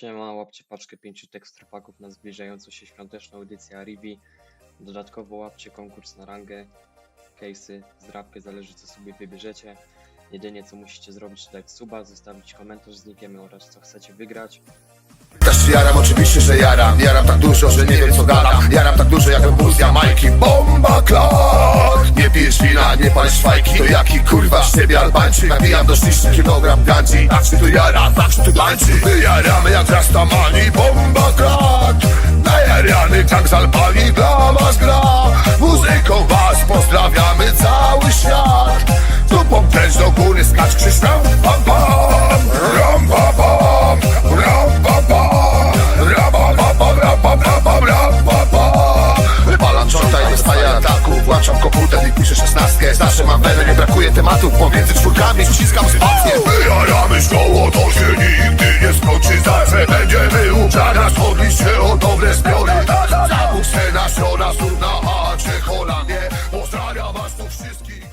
Siema, łapcie paczkę pięciu teksturpaków na zbliżającą się świąteczną edycję Arivi. Dodatkowo łapcie konkurs na rangę, case'y, zdrabkę, zależy co sobie wybierzecie. Jedynie co musicie zrobić to dać suba, zostawić komentarz z nikiem oraz co chcecie wygrać. Też jaram, oczywiście, że jaram Jaram tak dużo, że nie wiem co gadam Jaram tak dużo jak embuzja Majki Bomba klak Wina, nie palisz fajki To jaki kurwa z ciebie Albańczyk Nabijam do szliczny kilogram gandzi Tak się tu jara, tak się tu tańczy? My jaramy jak rastamani Bomba klak Najarany tak z Albanii Dla was gra. Muzyką was pozdrawiamy cały świat. Dupą też do góry skacz krzyż Dalej piszę szesnastkę, zawsze mam wenę Nie brakuje tematów, pomiędzy czwórkami ściskam spację. Wyjaramy szkoło, to się nigdy nie skończy. Zawsze będziemy uczana, odlić się o dobre zbiory. Zabóg se nasiona, sól na A, czy hola, nie. Pozdrawiam was tu wszystkich.